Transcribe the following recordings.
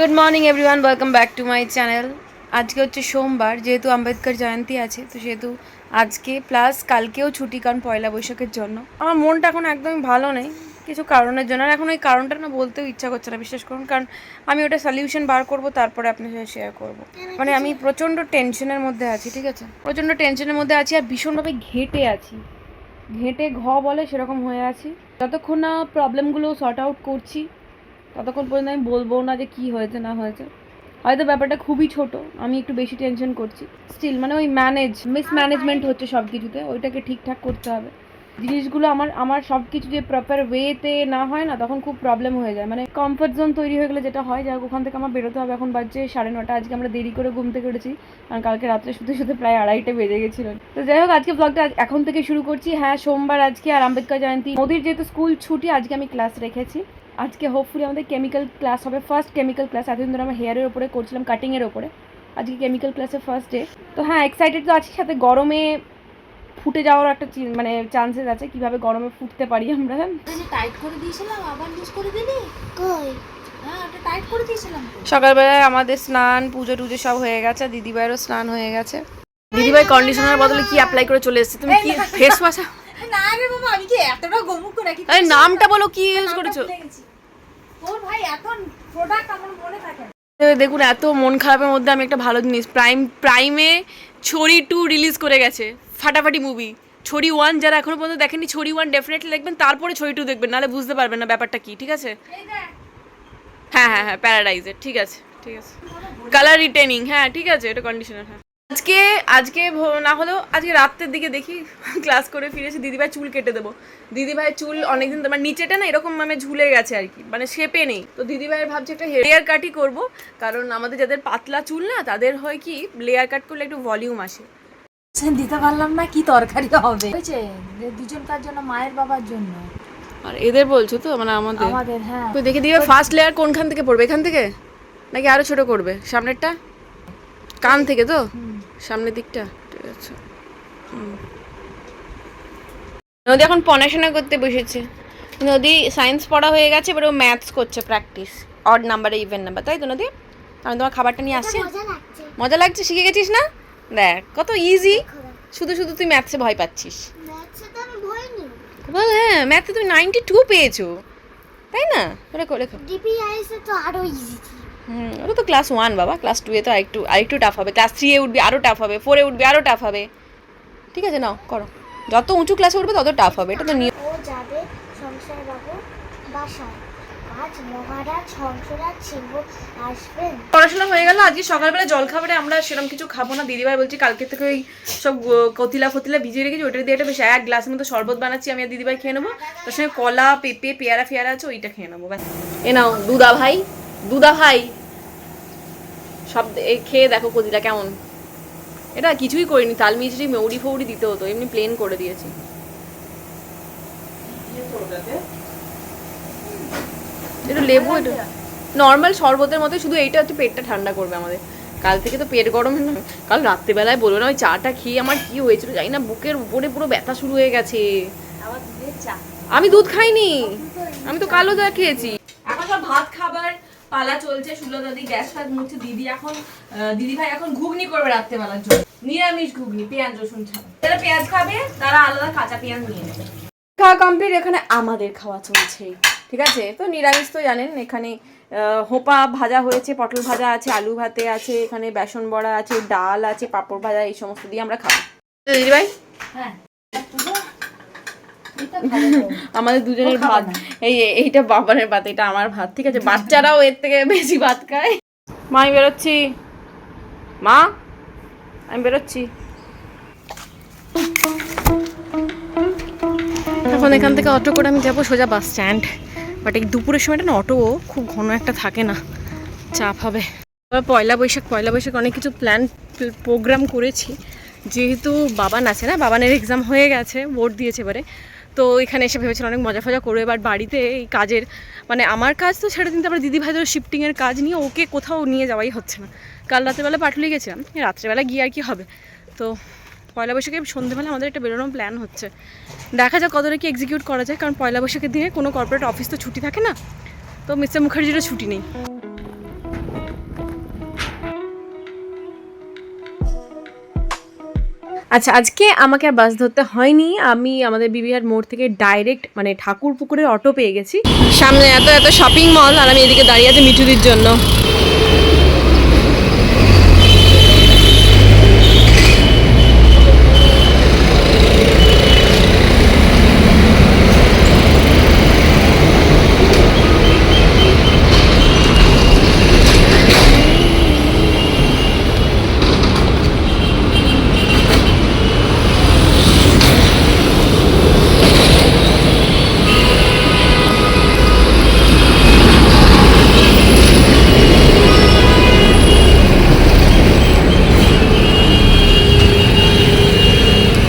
Good morning everyone welcome back to my channel আজকে হচ্ছে সোমবার, যেহেতু আম্বেদকর জয়ন্তী আছে, তো সেহেতু আজকে প্লাস কালকেও ছুটি, কারণ পয়লা বৈশাখের জন্য। আমার মনটা এখন একদমই ভালো নেই, কিছু কারণের জন্য। আর এখন ওই কারণটা না বলতেও ইচ্ছা করছে না বিশ্বাস করুন, কারণ আমি ওটা সলিউশন বার করব, তারপরে আপনার সাথে শেয়ার করব। মানে আমি প্রচণ্ড টেনশনের মধ্যে আছি, ঠিক আছে? প্রচণ্ড টেনশনের মধ্যে আছি আর ভীষণভাবে ঘেটে আছি। ঘেঁটে ঘ বলে সেরকম হয়ে আছি। যতক্ষণ না প্রবলেমগুলো সর্ট আউট করছি ততক্ষণ পর্যন্ত আমি বলব না যে কি হয়েছে না হয়েছে। হয়তো ব্যাপারটা খুবই ছোট আমি একটু বেশি টেনশন করছি। স্টিল মানে ওই ম্যানেজ মিসম্যানেজমেন্ট হচ্ছে সব কিছুতে ওইটাকে ঠিকঠাক করতে হবে। জিনিসগুলো আমার আমার সব কিছু যে প্রপার ওয়েতে না হয় না তখন খুব প্রবলেম হয়ে যায়। মানে কমফর্ট জোন তৈরি হয়ে গেলে যেটা হয় যাই হোক, ওখান থেকে আমার বেরোতে হবে। এখন বাজছে সাড়ে নটা আজকে আমরা দেরি করে ঘুম থেকে উঠেছি কারণ কালকে রাত্রে শুতে শুতে প্রায় আড়াইটে বেজে গেছিল। তো যাই হোক আজকে ব্লগটা এখন থেকে শুরু করছি। হ্যাঁ সোমবার আজকে আর আম্বেদকর জয়ন্তী। মোদির যেহেতু স্কুল ছুটি আজকে আমি ক্লাস রেখেছি। আজকে হোপফুলি আমাদের কেমিক্যাল ক্লাস হবে। ফার্স্ট কেমিক্যাল ক্লাস এতদিন ধরে আমরা হেয়ারের ওপরে করছিলাম কাটিংয়ের ওপরে আজকে কেমিক্যাল ক্লাসের ফার্স্ট ডে তো হ্যাঁ এক্সাইটেড তো আছি সাথে গরমে ফুটে যাওয়ার একটা চি- মানে চান্সেস আছে কীভাবে গরমে ফুটতে পারি আমরা। টাইট করে দিয়েছিলাম আবার লুজ করে দিলি? কই? হ্যাঁ করে সকালবেলায় আমাদের স্নান পুজো টুজো সব হয়ে গেছে দিদিভাইয়েরও স্নান হয়ে গেছে। দিদিভাই কন্ডিশনার বদলে কি অ্যাপ্লাই করে চলে এসেছে? তুমি কি ফেস ওয়াশ না রে বাবা আমি কি এতটা গোমুখ নাকি আরে নামটা বলো কি ইউজ করেছ? দেখুন এত মন খারাপের মধ্যে আমি একটা ভালো জিনিস প্রাইম প্রাইমে ছড়ি টু রিলিজ করে গেছে ফাটাফাটি মুভি ছড়ি ওয়ান যারা এখনও পর্যন্ত দেখেনি ছড়ি ওয়ান ডেফিনেটলি দেখবেন তারপরে ছড়ি টু দেখবেন নাহলে বুঝতে পারবেন না ব্যাপারটা কি ঠিক আছে? হ্যাঁ হ্যাঁ হ্যাঁ প্যারাডাইজের ঠিক আছে ঠিক আছে। কালার রিটেনিং হ্যাঁ ঠিক আছে এটা কন্ডিশনার হ্যাঁ। আজকে আজকে না হলেও আজকে রাত্রের দিকে দেখি ক্লাস করে ফিরেছি দিদিভাই চুল কেটে দেবো। দিদিভাই চুল অনেকদিন মানে নিচেটা না এরকম মানে ঝুলে গেছে আর কি মানে শেপে নেই। তো দিদিভাইয়ের ভাবছি একটা হেয়ার কাটই করব কারণ আমাদের যাদের পাতলা চুল না তাদের হয় কি লেয়ার কাট করলে একটু ভলিউম আসে। দিতে পারলাম না কি তরকারি হবে? দুজনকার জন্য? মায়ের বাবার জন্য। আর এদের বলছো তো মানে আমাদের। আমাদের হ্যাঁ। তো দেখে দিবে ফার্স্ট লেয়ার কোনখান থেকে পড়বে? এখান থেকে? নাকি আরও ছোট করবে? সামনেরটা? কান থেকে তো? সামনের দিকটা ঠিক আছে। নদী এখন পড়াশোনা করতে বসেছে। নদী সায়েন্স পড়া হয়ে গেছে এবার ও ম্যাথস করছে প্র্যাকটিস অড নাম্বারে ইভেন নাম্বার তাই তো নদী? আমি তোমার খাবারটা নিয়ে আসছি। মজা লাগছে। শিখে গেছিস না? দেখ কত ইজি শুধু শুধু তুই ম্যাথসে ভয় পাচ্ছিস। বল হ্যাঁ ম্যাথে তুমি নাইনটি টু পেয়েছ। তাই না? লেখো ডিপিআইসে তো আরও ইজি হুম ওটা তো ক্লাস ওয়ান বাবা। ক্লাস টুয়ে তো আরেকটু আরেকটু টাফ হবে। ক্লাস থ্রিয়ে উঠবে আরও টাফ হবে। ফোরে উঠবে আরও টাফ হবে। ঠিক আছে নাও করো। যত উঁচু ক্লাসে উঠবে তত টাফ হবে। এটা তো নিয়ম। ও যাবে সংসার বাবু বাসায়। আজ মহারাজ হংসরাজ সিংহ আসবেন পড়াশোনা হয়ে গেল আজকে সকালবেলা জল খাবারে আমরা সেরকম কিছু খাব না। দিদিভাই বলছি কালকে থেকে ওই সব কতিলা ফতিলা ভিজিয়ে রেখেছি ওটা দিয়ে একটা বেশ এক গ্লাস মতো শরবত বানাচ্ছি আমি আর দিদিভাই খেয়ে নেব। তার সঙ্গে কলা পেঁপে পেয়ারা ফেয়ারা আছে ওইটা খেয়ে নেব ব্যাস। এ নাও দুদা ভাই দুদা ভাই। সব খেয়ে দেখো কদিটা কেমন। এটা কিছুই করিনি তাল মিচড়ি মৌরি ফৌরি দিতে হতো এমনি প্লেন করে দিয়েছি। একটু লেবু একটু নর্মাল শরবতের মতো শুধু এইটা হচ্ছে পেটটা ঠান্ডা করবে আমাদের। কাল থেকে তো পেট গরম কাল রাত্রেবেলায় বলব না ওই চাটা খেয়ে আমার কি হয়েছিল জানি না বুকের উপরে পুরো ব্যথা শুরু হয়ে গেছে। আমি দুধ খাইনি। আমি তো কালো চা খেয়েছি। এখন সব ভাত খাবার পালা চলছে সুলো দাদি গ্যাস ফ্যাস মুছছে দিদি এখন দিদি ভাই এখন ঘুগনি করবে রাত্রেবেলার জন্য। নিরামিষ ঘুগনি পেঁয়াজ রসুন ছাড়া। যারা পেঁয়াজ খাবে তারা আলাদা কাঁচা পেঁয়াজ নিয়ে নেবে। খাওয়া কমপ্লিট এখানে আমাদের খাওয়া চলছে। ঠিক আছে? তো নিরামিষ তো জানেন এখানে হোপা ভাজা হয়েছে পটল ভাজা আছে আলু ভাতে আছে এখানে বেসন বড়া আছে ডাল আছে পাঁপড় ভাজা এই সমস্ত দিয়ে আমরা খাব। তো দিদিভাই হ্যাঁ। আমাদের দুজনের ভাত এই এই- এইটা বাবানের ভাত এটা আমার ভাত ঠিক আছে? বাচ্চারাও এর থেকে বেশি ভাত খায়। মা আমি বেরোচ্ছি। মা আমি বেরোচ্ছি। এখন এখান থেকে অটো করে আমি যাব সোজা বাস স্ট্যান্ড। বাট এই দুপুরের সময়টা না অটো খুব ঘন একটা থাকে না। চাপ হবে। এবার পয়লা বৈশাখ পয়লা বৈশাখ অনেক কিছু প্ল্যান প্রোগ্রাম করেছি। যেহেতু বাবান আছে না বাবানের এক্সাম হয়ে গেছে ভোট দিয়েছে এবারে। তো এখানে এসে ভেবেছিলাম অনেক মজা ফজা করবে এবার বাড়িতে এই কাজের মানে আমার কাজ তো ছেড়ে দিন তারপরে দিদি ভাইদের শিফটিংয়ের কাজ নিয়ে ওকে কোথাও নিয়ে যাওয়াই হচ্ছে না। কাল রাত্রেবেলা পাটুলি গেছিলাম, রাত্রেবেলা গিয়ে আর কি হবে? তো পয়লা বৈশাখে সন্ধ্যেবেলা আমাদের একটা বেরোনোর প্ল্যান হচ্ছে। দেখা যাক কতটা কি এক্সিকিউট করা যায়, কারণ পয়লা বৈশাখের দিনে কোনো কর্পোরেট অফিস তো ছুটি থাকে না, তো মিস্টার মুখার্জিরও ছুটি নেই। আচ্ছা আজকে আমাকে আর বাস ধরতে হয়নি। আমি আমাদের বিবিহার মোড় থেকে ডাইরেক্ট মানে ঠাকুর পুকুরের অটো পেয়ে গেছি। সামনে এত এত শপিং মল আর আমি এদিকে দাঁড়িয়ে আছি মিঠুদির জন্য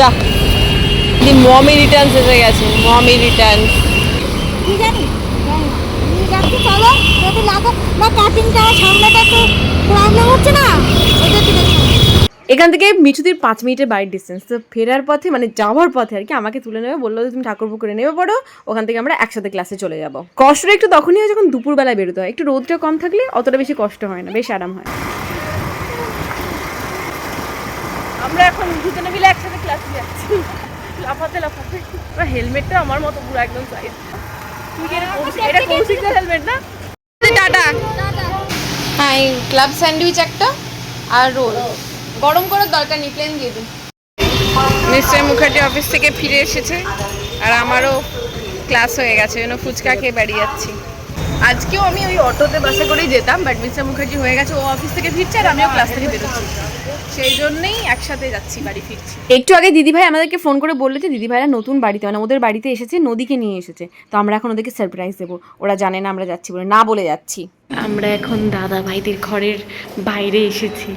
যা মমি রিটার্নস এসে গেছে মমি রিটার্নস কি জানি যাচ্ছি চলো। যদি লাগো না কাটিংটা সামনেটা একটু প্রবলেম হচ্ছে না ওটা একটু এখান থেকে মিঠুদির পাঁচ মিনিটের বাড়ির ডিস্টেন্স তো ফেরার পথে মানে যাওয়ার পথে আর কি আমাকে তুলে নেবে বলল যে তুমি ঠাকুর পুকুরে নেমে পড়ো ওখান থেকে আমরা একসাথে ক্লাসে চলে যাব। কষ্টটা একটু তখনই হয় যখন দুপুরবেলায় বেরোতে হয় একটু রোদটা কম থাকলে অতটা বেশি কষ্ট হয় না বেশ আরাম হয়। আমরা এখন দুজনে মিলে একসাথে ক্লাসে যাচ্ছি। লাফাতে লাফাতে হেলমেটটা আমার মতো পুরো একদম সাইজ তুই কি এটা কৌশিক- এটা কৌশিকদের হেলমেট না? টাটা। হ্যাঁ এই ক্লাব স্যান্ডউইচ একটা আর রোল গরম করার দরকার নেই প্লেন দিয়ে দিন। নিশ্চয় মুখার্জি অফিস থেকে ফিরে এসেছে আর আমারও ক্লাস হয়ে গেছে ওই জন্য ফুচকা খেয়ে বেরিয়ে যাচ্ছি। আজকেও আমি ওই অটোতে বাসে করেই যেতাম বাট মিস্টার মুখার্জি হয়ে গেছে ও অফিস থেকে ফিরছে আর আমিও ক্লাস থেকে বেরোচ্ছি। সেই জন্যই একসাথে যাচ্ছি বাড়ি ফিরছি। একটু আগে দিদিভাই আমাদেরকে ফোন করে বলল যে দিদিভাইরা নতুন বাড়িতে মানে ওদের বাড়িতে এসেছে নদীকে নিয়ে এসেছে। তো আমরা এখন ওদেরকে সারপ্রাইজ দেবো। ওরা জানে না আমরা যাচ্ছি বলে। না বলে যাচ্ছি। আমরা এখন দাদা ভাইদের ঘরের বাইরে এসেছি।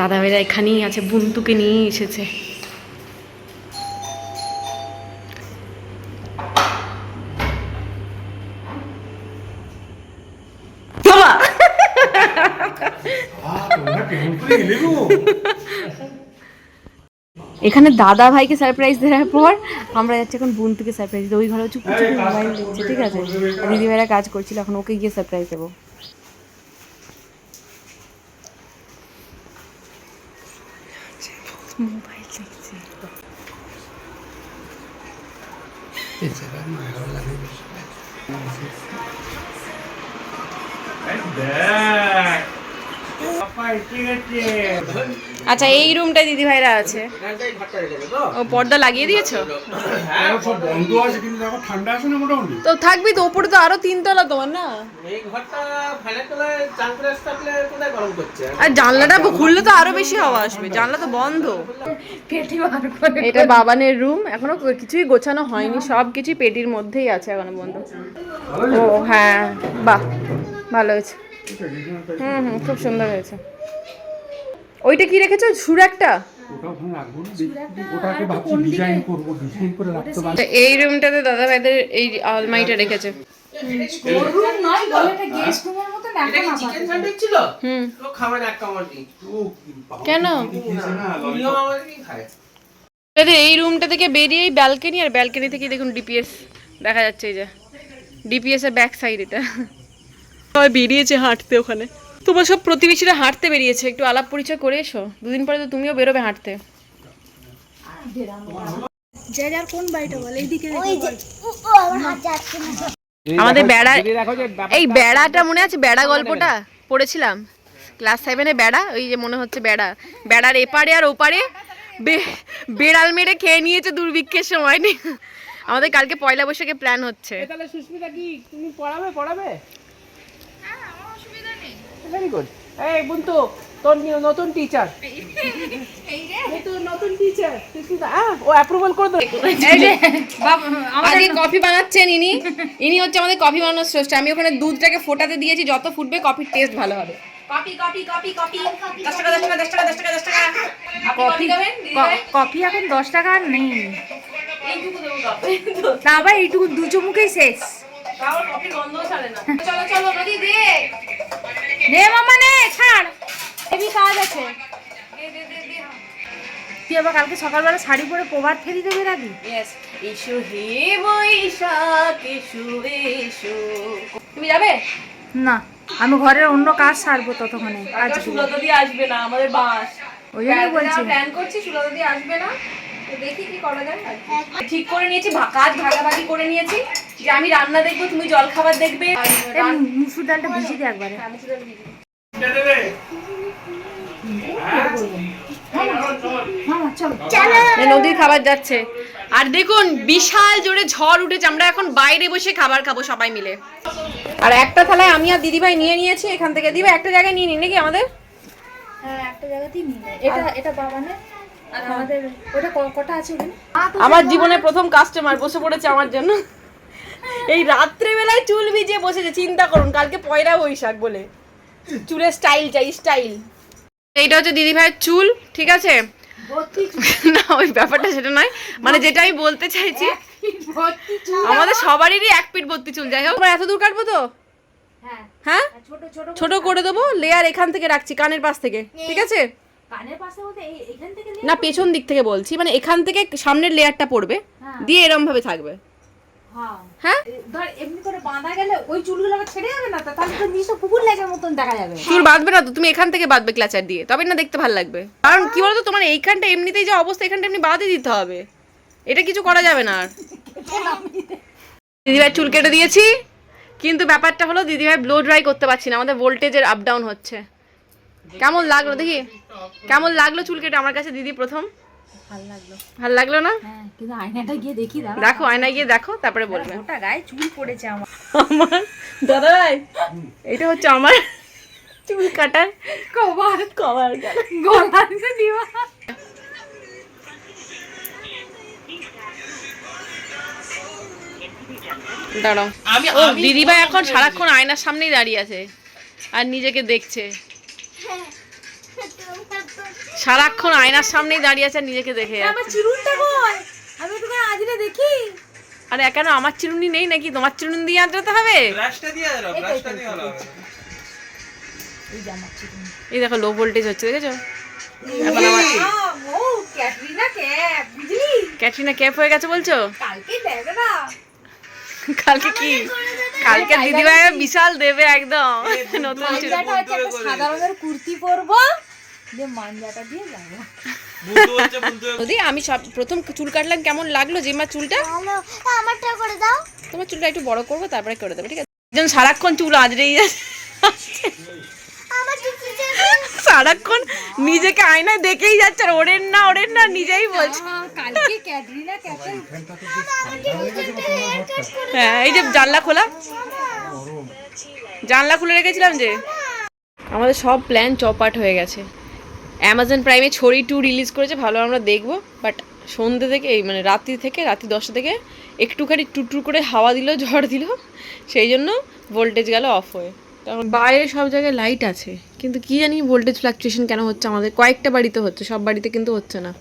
দাদা ভাইরা এখানেই আছে বুন্তুকে নিয়ে এসেছে। এখানে দাদা ভাইকে সারপ্রাইজ দেওয়ার পর আমরা যাচ্ছি এখন বুন্তুকে সারপ্রাইজ দিতে। ওই ঘরে চুপি চুপি মোবাইল দিচ্ছে ঠিক আছে? আর দিদি ভাইরা কাজ করছিল এখন ওকে গিয়ে সারপ্রাইজ দেবো। মোবাইল দেখছে। আচ্ছা এই রুমটায় দিদি ভাইরা আছে। ও, পর্দা লাগিয়ে দিয়েছ? তো থাকবি তো, ওপরে তো আরও তিনতলা তোমার, না? আর জানলাটা খুললে তো আরও বেশি হাওয়া আসবে, জানলা তো বন্ধ। এটা বাবানের রুম এখনও কিছুই গোছানো হয়নি, সব কিছুই পেটির মধ্যেই আছে এখনও বন্ধ। ও হ্যাঁ বাহ, ভালো হয়েছে। হুম হুম খুব সুন্দর হয়েছে। ওইটা কি রেখেছো? সুর একটা? ওটা ওখানে রাখব না? দেখি ওটাকে ভাবছি ডিজাইন করব ডিজাইন করে রাখতে পারব এই রুমটাতে দাদা ভাইদের এই আলমারিটা রেখেছে। কেন? এই রুমটা থেকে বেরিয়ে এই ব্যালকনি আর ব্যালকনি থেকে দেখুন ডিপিএস দেখা যাচ্ছে এই যে। ডিপিএস এর ব্যাক সাইড এটা। সবাই বেরিয়েছে হাঁটতে ওখানে। তোমার সব প্রতিবেশীরা হাঁটতে বেরিয়েছে একটু আলাপ পরিচয় করে এসো। দুদিন পরে তো তুমিও বেরোবে হাঁটতে। যে আমাদের বেড়া এই বেড়াটা মনে আছে? বেড়া গল্পটা পড়েছিলাম। ক্লাস সেভেনে বেড়া ওই যে মনে হচ্ছে বেড়া। বেড়ার এপারে আর ওপারে বেড়াল মেরে খেয়ে নিয়েছে দুর্ভিক্ষের সময়। নি আমাদের কালকে পয়লা বৈশাখে প্ল্যান হচ্ছে। তাহলে সুস্মিতা কি তুমি পড়াবে পড়াবে? ভেরি গুড এই বন্ধু তোর নতুন টিচার নতুন নতুন টিচার ও অ্যাপ্রুভাল করে দাও আজকে কফি বানাচ্ছেন ইনি। ইনি হচ্ছে আমাদের কফি বানানোর স্রষ্টা। আমি ওখানে দুধটাকে ফোটাতে দিয়েছি যত ফুটবে কফির টেস্ট ভালো হবে। কফি কফি কফি কফি দশ টাকা দশ টাকা দশ টাকা দশ টাকা দশ টাকা। কফি কফি এখন দশ টাকা আর নেই। তা আবার এইটুকু দু চুমুকেই শেষ। কফি ছাড়ে না। চলো চলো নদী দে নে মামা নে ছাড়। হেভি কাজ আছে তুই আবার কালকে সকালবেলা শাড়ি পরে প্রভাত ফেরি দেবে নাকি? এসো হে বৈশাখ এসো এসো। তুমি যাবে? না আমি ঘরের অন্য কাজ সারবো ততক্ষণে। কাজ সুলতা দিয়ে আসবে না আমাদের বাস। ওই জন্যই বলছি। প্ল্যান করছি সুলতা আসবে না। তো দেখি কি করা যায় ঠিক করে নিয়েছি কাজ ভাগাভাগি করে নিয়েছি। যে আমি রান্না দেখব তুমি জল খাবার দেখবে মুসুর ডালটা ভিজিয়ে দিয়ে একবারে। নদীর খাবার যাচ্ছে। আর দেখুন বিশাল জোরে ঝড় উঠেছে। আমরা এখন বাইরে বসে খাবার খাব সবাই মিলে। আর একটা থালায় আমি আর দিদিভাই নিয়ে নিয়েছি এখান থেকে। দিবা একটা জায়গায় নিয়ে নিই নাকি আমাদের? হ্যাঁ একটা জায়গাতেই নিয়ে নেয়। এটা এটা বাবানের আর আমাদের ওটা ক- কটা আছে ওখানে? আমার জীবনে প্রথম কাস্টমার বসে পড়েছে আমার জন্য। এই রাত্রেবেলায় চুল ভিজিয়ে বসেছে চিন্তা করুন কালকে পয়লা বৈশাখ বলে। চুলের স্টাইল চাই স্টাইল এইটা হচ্ছে দিদি ভাইয়ের চুল ঠিক আছে? না ওই ব্যাপারটা সেটা নয় মানে যেটা আমি বলতে চাইছি। আমাদের সবারই এক পিঠ ভর্তি চুল যাই হোক। আমরা এত দূর কাটবো তো? হ্যাঁ। হ্যাঁ? ছোট ছোট ছোট করে দেবো লেয়ার এখান থেকে রাখছি কানের পাশ থেকে ঠিক আছে? কানের পাশে বলতে এই এখান থেকে না পেছন দিক থেকে বলছি মানে এখান থেকে সামনের লেয়ারটা পড়বে হ্যাঁ। দিয়ে এরম ভাবে থাকবে। হ্যাঁ। হ্যাঁ? ধর এমনি করে বাঁধা গেলে ওই চুলগুলো আবার ছেড়ে যাবে না? তাহলে তো নিশ্চয় পুকুর লেগের মতন দেখা যাবে। চুল বাঁধবে না তো তুমি এখান থেকে বাঁধবে ক্লাচার দিয়ে। তবে না দেখতে ভালো লাগবে। কারণ কি বলতো তোমার এইখানটা এমনিতেই যে অবস্থা এখানটা এমনি বাঁধে দিতে হবে। এটা কিছু করা যাবে না আর। দিদিভাই চুল কেটে দিয়েছি কিন্তু ব্যাপারটা হলো দিদিভাই ব্লো ড্রাই করতে পারছি না আমাদের ভোল্টেজের আপ ডাউন হচ্ছে। কেমন লাগল দেখি? কেমন লাগল চুল কেটে? আমার কাছে দিদি প্রথম। ভালো লাগল। না? হ্যাঁ কিন্তু আয়নাটা গিয়ে দেখি দেখো আয়নায় গিয়ে দেখো তারপরে বলবে। ওটা গায়ে চুল পড়েছে আমার। আমার? দাদা ভাই এটা হচ্ছে আমার চুল কাটার কভার। কভার গলা। দাঁড়াও। ও দিদিভাই এখন সারাক্ষণ আয়নার সামনেই দাঁড়িয়ে আছে আর নিজেকে দেখছে। সারাক্ষণ আয়নার সামনেই দাঁড়িয়ে আছে নিজেকে দেখে আমার চিরুনটা কই? আমি একটু আজরে দেখি। আরে কেন? আমার চিরুনি নেই নাকি? তোমার চিরুনি দিয়ে আঁচড়াতে হবে? এই দেখো লো ভোল্টেজ হচ্ছে দেখেছ? ও ক্যাটরিনা ক্যাপ ক্যাটরিনা ক্যাপ হয়ে গেছে বলছো? কালকে দেবে না। কালকে কি? কালকে দিদিভাই বিশাল দেবে একদম। নতুন সাদা রঙের কুর্তি পরবো। যদি আমি সব প্রথম চুল কাটলাম কেমন লাগল যে আমার চুলটা আমারটা করে দাও। তোমার চুলটা একটু বড় করব তারপরে করে দেবে ঠিক আছে? একজন সারাক্ষণ চুল আজরেই যাচ্ছে সারাক্ষণ নিজেকে আয়নায় দেখেই যাচ্ছে আর ওরেন না ওরেন না নিজেই বলছে। হ্যাঁ এই যে জানলা খোলা। জানলা খুলে রেখেছিলাম যে আমাদের সব প্ল্যান চপাট হয়ে গেছে। অ্যামাজন প্রাইমে ছড়ি টু রিলিজ করেছে ভালো আমরা দেখব। বাট সন্ধ্যে থেকে এই মানে রাত্রি থেকে রাত্রি দশটা থেকে একটুখানি টুটু করে হাওয়া দিল ঝড় দিল সেই জন্য ভোল্টেজ গেল অফ হয়ে। তখন বাইরে সব জায়গায় লাইট আছে কিন্তু কি জানি ভোল্টেজ ফ্লাকচুয়েশন কেন হচ্ছে আমাদের? কয়েকটা বাড়িতে হচ্ছে সব বাড়িতে কিন্তু হচ্ছে না।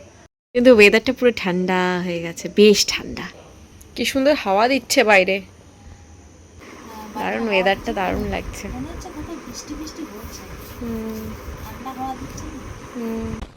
কিন্তু ওয়েদারটা পুরো ঠান্ডা হয়ে গেছে বেশ ঠান্ডা। কি সুন্দর হাওয়া দিচ্ছে বাইরে। দারুণ ওয়েদারটা দারুণ লাগছে। হুম। 嗯。